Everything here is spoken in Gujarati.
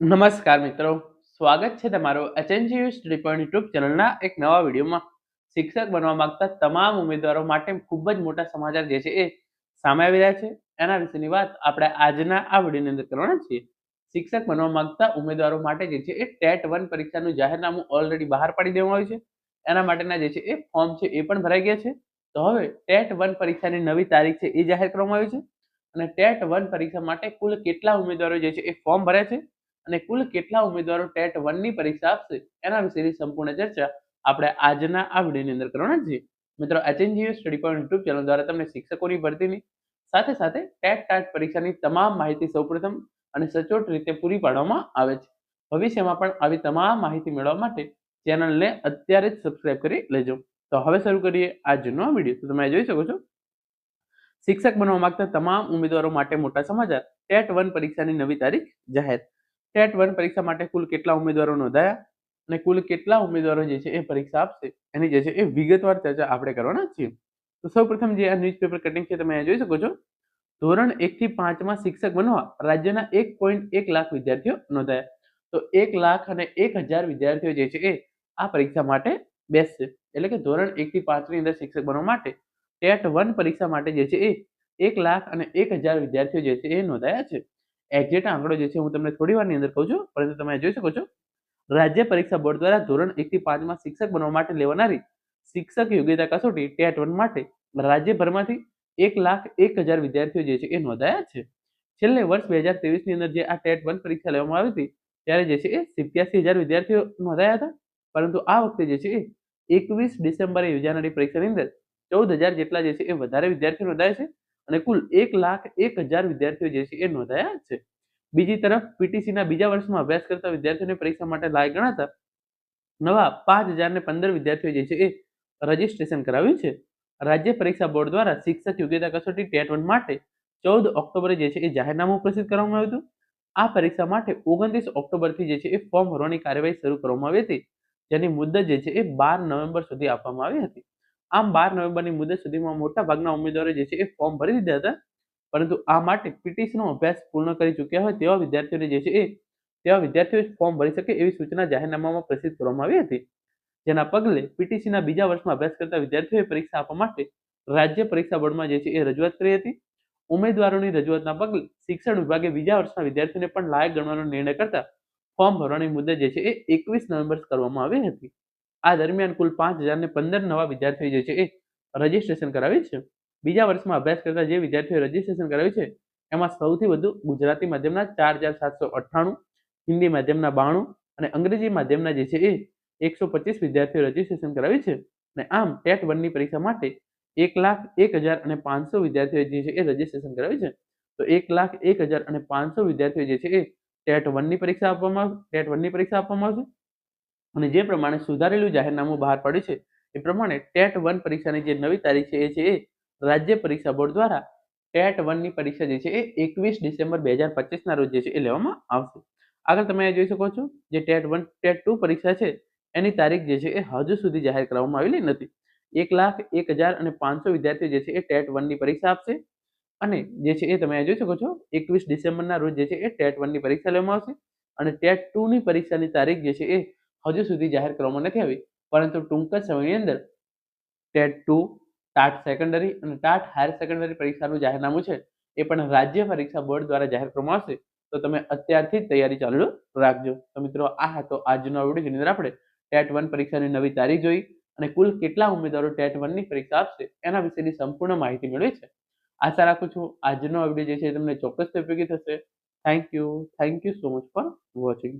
નમસ્કાર મિત્રો. સ્વાગત છે તમારો એચએનજીયુ સ્ટડી પોઈન્ટ યુટ્યુબ ચેનલના એક નવા વિડીયોમાં. શિક્ષક બનવા માંગતા તમામ ઉમેદવારો માટે ખૂબ જ મોટા સમાચાર જે છે એ સામે આવી રહ્યા છે. એના વિશેની વાત આપણે આજના આ વિડીયોની અંદર કરવાના છીએ. શિક્ષક બનવા માંગતા ઉમેદવારો માટે જે છે એ ટેટ વન પરીક્ષાનું જાહેરનામું ઓલરેડી બહાર પાડી દેવામાં આવ્યું છે. એના માટેના જે છે એ ફોર્મ છે એ પણ ભરાઈ ગયા છે. તો હવે ટેટ વન પરીક્ષાની નવી તારીખ છે એ જાહેર કરવામાં આવી છે. અને ટેટ વન પરીક્ષા માટે કુલ કેટલા ઉમેદવારો જે છે એ ફોર્મ ભર્યા છે? અને કુલ કેટલા ઉમેદવારો ટેટ વનની પરીક્ષા આપશે? એના વિશેની સંપૂર્ણ ચર્ચા આપણે આજના આ વિડીયોની અંદર કરવાના છીએ. મિત્રો HNGU study point YouTube channel દ્વારા તમને શિક્ષકોની ભરતીની સાથે સાથે ટેટ ટાટ પરીક્ષાની તમામ માહિતી સૌપ્રથમ અને સચોટ રીતે પૂરી પાડવામાં આવે છે. ભવિષ્યમાં પણ આવી તમામ માહિતી મેળવવા માટે ચેનલને અત્યારે જ સબસ્ક્રાઇબ કરી લેજો. તો હવે શરૂ કરીએ આજનો વીડિયો. તો તમે જોઈ શકો છો. શિક્ષક બનવા માંગતા તમામ ઉમેદવારો માટે મોટા સમાચાર. ટેટ વન પરીક્ષાની નવી તારીખ જાહેર. ટેટ વન પરીક્ષા માટે કુલ કેટલા ઉમેદવારો નોંધાયા અને કુલ કેટલા ઉમેદવારો જે છે એ પરીક્ષા આપશે? એની જે છે એ વિગતવાર ચર્ચા આપણે કરવાના છીએ. તો સૌપ્રથમ જે આ ન્યૂઝપેપર કટિંગ છે, તમે જોઈ શકો છો. ધોરણ એક થી પાંચમાં શિક્ષક બનવા રાજ્યના એક પોઈન્ટ એક લાખ વિદ્યાર્થીઓ નોંધાયા. તો એક લાખ અને એક હજાર વિદ્યાર્થીઓ જે છે એ આ પરીક્ષા માટે બેસશે. એટલે કે ધોરણ એક થી પાંચની અંદર શિક્ષક બનવા માટે ટેટ વન પરીક્ષા માટે જે છે એ એક લાખ અને એક હજાર વિદ્યાર્થીઓ જે છે એ નોંધાયા છે. એક્ઝેક્ટ આંકડો જે છે હું તમને થોડી વારની અંદર કહું છું, પરંતુ તમે જોઈ શકો છો. રાજ્ય પરીક્ષા બોર્ડ દ્વારા ધોરણ એકથી પાંચમાં શિક્ષક બનવા માટે લેવાનારી શિક્ષક યોગ્યતા કસોટી ટેટ વન માટે રાજ્યભરમાંથી એક લાખ એક હજાર વિદ્યાર્થીઓ જે છે એ નોંધાયા છે. છેલ્લે વર્ષ બે હજાર ત્રેવીસની અંદર જે આ ટેટ વન પરીક્ષા લેવામાં આવી હતી, ત્યારે જે છે એ સિત્યાસી હજાર વિદ્યાર્થીઓ નોંધાયા હતા. પરંતુ આ વખતે જે છે એ એકવીસ ડિસેમ્બરે યોજાનારી પરીક્ષાની અંદર ચૌદ હજાર જેટલા જે છે એ વધારે વિદ્યાર્થીઓ નોંધાયા છે. અને કુલ એક લાખ એક હજાર વિદ્યાર્થીઓ જે છે એ નોંધાયા છે. બીજી તરફ પીટીસીના બીજા વર્ષમાં અભ્યાસ કરતા વિદ્યાર્થીઓની પરીક્ષા માટે લાયક ગણાતા નવા પાંચ હજાર ને પંદર વિદ્યાર્થીઓ જે છે એ રજીસ્ટ્રેશન કરાવ્યું છે. રાજ્ય પરીક્ષા બોર્ડ દ્વારા શિક્ષક યોગ્યતા કસોટી ટેટ વન માટે ચૌદ ઓક્ટોબરે જે છે એ જાહેરનામું પ્રસિદ્ધ કરવામાં આવ્યું હતું. આ પરીક્ષા માટે ઓગણત્રીસ ઓક્ટોબરથી જે છે એ ફોર્મ ભરવાની કાર્યવાહી શરૂ કરવામાં આવી હતી. જેની મુદત જે છે એ બાર નવેમ્બર સુધી આપવામાં આવી હતી. આમ બાર નવેમ્બરની મુદત સુધીમાં મોટા ભાગના ઉમેદવારો જે છે એ ફોર્મ ભરી દીધા હતા. પરંતુ આ માટે પીટીસીનો અભ્યાસ પૂર્ણ કરી ચૂક્યા હોય તેવા વિદ્યાર્થીઓને જે છે એ તેવા વિદ્યાર્થીઓ ફોર્મ ભરી શકે એવી સૂચના જાહેરનામામાં પ્રસિદ્ધ કરવામાં આવી હતી. જેના પગલે પીટીસીના બીજા વર્ષમાં અભ્યાસ કરતા વિદ્યાર્થીઓએ પરીક્ષા આપવા માટે રાજ્ય પરીક્ષા બોર્ડમાં જે છે એ રજૂઆત કરી હતી. ઉમેદવારોની રજૂઆતના પગલે શિક્ષણ વિભાગે બીજા વર્ષના વિદ્યાર્થીઓને પણ લાયક ગણવાનો નિર્ણય કરતા ફોર્મ ભરવાની મુદત જે છે એ એકવીસ નવેમ્બર કરવામાં આવી હતી. આ દરમિયાન કુલ પાંચ હજાર ને પંદર નવા વિદ્યાર્થીઓ જે છે એ રજીસ્ટ્રેશન કરાવે છે. બીજા વર્ષમાં અભ્યાસ કરતા જે વિદ્યાર્થીઓ રજીસ્ટ્રેશન કરાવ્યું છે, એમાં સૌથી વધુ ગુજરાતી માધ્યમના ચાર હજાર સાતસો અઠ્ઠાણું, હિન્દી માધ્યમના બાણું અને અંગ્રેજી માધ્યમના જે છે એ એકસો પચીસ વિદ્યાર્થીઓ રજીસ્ટ્રેશન કરાવે છે. અને આમ ટેટ વનની પરીક્ષા માટે એક લાખ એક હજાર અને પાંચસો વિદ્યાર્થીઓ જે છે એ રજીસ્ટ્રેશન કરાવે છે. તો એક લાખ એક હજાર અને પાંચસો વિદ્યાર્થીઓ જે છે એ ટેટ વનની પરીક્ષા આપવામાં આવશે, ટેટ વનની પરીક્ષા આપવામાં આવશે. અને જે પ્રમાણે સુધારેલું જાહેરનામું બહાર પડ્યું છે, એ પ્રમાણે ટેટ વન પરીક્ષાની જે નવી તારીખ છે એ છે એ રાજ્ય પરીક્ષા બોર્ડ દ્વારા ટેટ વનની પરીક્ષા જે છે એ એકવીસ ડિસેમ્બર બે હજાર પચીસના રોજ જે છે એ લેવામાં આવશે. આગળ તમે જોઈ શકો છો જે ટેટ વન, ટેટ ટુ પરીક્ષા છે, એની તારીખ જે છે એ હજુ સુધી જાહેર કરવામાં આવેલી નથી. એક લાખ એક હજાર અને પાંચસો વિદ્યાર્થીઓ જે છે એ ટેટ વનની પરીક્ષા આપશે અને જે છે એ તમે જોઈ શકો છો એકવીસ ડિસેમ્બરના રોજ જે છે એ ટેટ વનની પરીક્ષા લેવામાં આવશે અને ટેટ ટુની પરીક્ષાની તારીખ જે છે એ હજુ સુધી જાહેર કરવામાં નથી આવી, પરંતુ ટૂંક જ સમયની અંદર ટેટ ટુ ટાટ સેકન્ડરી અને ટાટ હાયર સેકન્ડરી પરીક્ષાનું જાહેરનામું છે, એ પણ રાજ્ય પરીક્ષા બોર્ડ દ્વારા જાહેર કરવામાં આવશે. તો તમે અત્યારથી જ તૈયારી ચાલુ રાખજો. તો મિત્રો, આ હતો આજનો વીડિયો, જેની અંદર આપણે ટેટ વન પરીક્ષાની નવી તારીખ જોઈ અને કુલ કેટલા ઉમેદવારો ટેટ વનની પરીક્ષા આપશે, એના વિશેની સંપૂર્ણ માહિતી મેળવી છે. આશા રાખું છું આજનો વીડિયો જે છે તમને ચોક્કસ ઉપયોગી થશે. Thank you thank you so much for watching